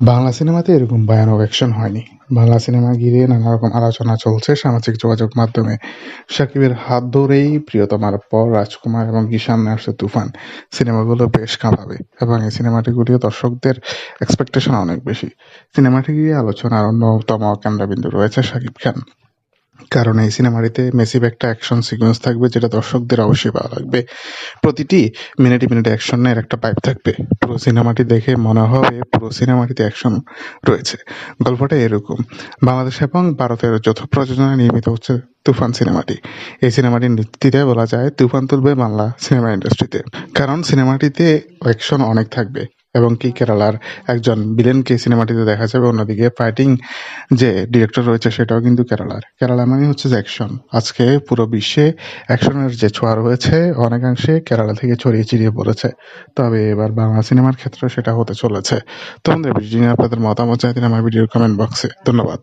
বাংলা সিনেমাতে এরকম ভয়ানক অ্যাকশন হয়নি। বাংলা সিনেমা ঘিরে নানা রকম আলোচনা চলছে সামাজিক যোগাযোগ মাধ্যমে। সাকিবের হাত ধরেই প্রিয়তমার পর রাজকুমার এবং ঈশান আসছে তুফান। সিনেমাগুলো বেশ কাঁপাবে এবং এই সিনেমাটিগুলিও দর্শকদের এক্সপেকটেশন অনেক বেশি। সিনেমাটি ঘিরে আলোচনার অন্যতম কেন্দ্রবিন্দু রয়েছে সাকিব খান। কারণ এই সিনেমাটিতে মেসিভ একটা অ্যাকশন সিকোয়েন্স থাকবে, যেটা দর্শকদের অবশ্যই ভালো লাগবে। প্রতিটি মিনিটে মিনিটে অ্যাকশনের একটা পাইপ থাকবে। পুরো সিনেমাটি দেখে মনে হবে পুরো সিনেমাটিতে অ্যাকশন রয়েছে। গল্পটা এরকম। বাংলাদেশ এবং ভারতের যৌথ প্রযোজনায় নির্মিত হচ্ছে তুফান সিনেমাটি। এই সিনেমাটির নীতিতে বলা যায়, তুফান তুলবে বাংলা সিনেমা ইন্ডাস্ট্রিতে কারণ সিনেমাটিতে অ্যাকশন অনেক থাকবে। এবং কি কেরালার একজন ভিলেনকে সিনেমাটিতে দেখা যাবে অন্যদিকে ফাইটিং যে ডিরেক্টর রয়েছে সেটাও কিন্তু কেরালার। কেরালা মানে হচ্ছে যে অ্যাকশন আজকে পুরো বিশ্বে অ্যাকশনের যে ছোঁয়া রয়েছে, অনেকাংশে কেরালা থেকে ছড়িয়ে ছিটিয়ে পড়েছে। তবে এবার বাংলা সিনেমার ক্ষেত্রে সেটা হতে চলেছে। তোমাদের ভিডিও নিয়ে আপনাদের মতামত চাইতেন আমার ভিডিওর কমেন্ট বক্সে ধন্যবাদ।